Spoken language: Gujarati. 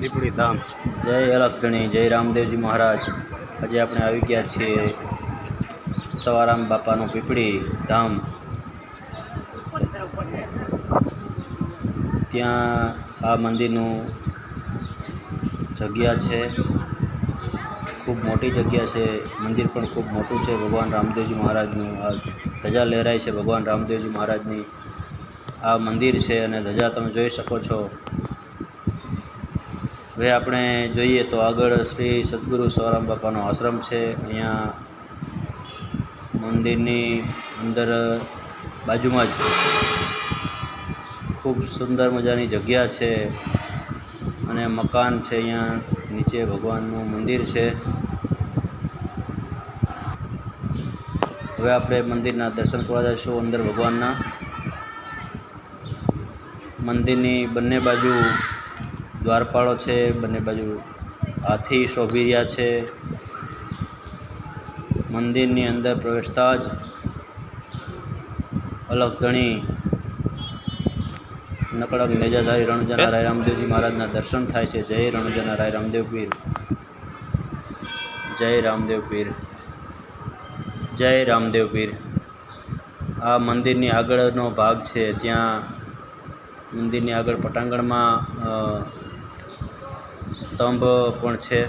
પીપળી ધામ. જય અલખધણી જય રામદેવજી મહારાજ. આજે આપણે આવી ગયા છીએ સવારામ બાપાનું પીપળી ધામ. ત્યાં આ મંદિરનું જગ્યા છે. ખૂબ મોટી જગ્યા છે. મંદિર પણ ખૂબ મોટું છે. ભગવાન રામદેવજી મહારાજનું આ ધજા લહેરાય છે. ભગવાન રામદેવજી મહારાજની આ મંદિર છે અને ધજા તમે જોઈ શકો છો. હવે આપણે જોઈએ તો આગળ શ્રી સદગુરુ સવારામ બાપાનો આશ્રમ છે. અહીંયા મંદિરની અંદર બાજુમાં જ ખૂબ સુંદર મજાની જગ્યા છે અને મકાન છે અહીંયા. નીચે ભગવાનનું મંદિર છે. હવે આપણે મંદિરના દર્શન કરવા જઈશું અંદર ભગવાનના. મંદિરની બંને બાજુ દ્વારપાળો છે, બંને બાજુ હાથી શોભી રહ્યા છે. મંદિરની અંદર પ્રવેશતા જ અલગ ધણી નકળક નેજાધારી રણુજાના રાય રામદેવજી મહારાજના દર્શન થાય છે. જય રણુજાના રાય રામદેવ પીર. જય રામદેવ પીર. જય રામદેવ પીર. આ મંદિરની આગળનો ભાગ છે. ત્યાં મંદિરની આગળ પટાંગણમાં સ્તંભ પણ છે.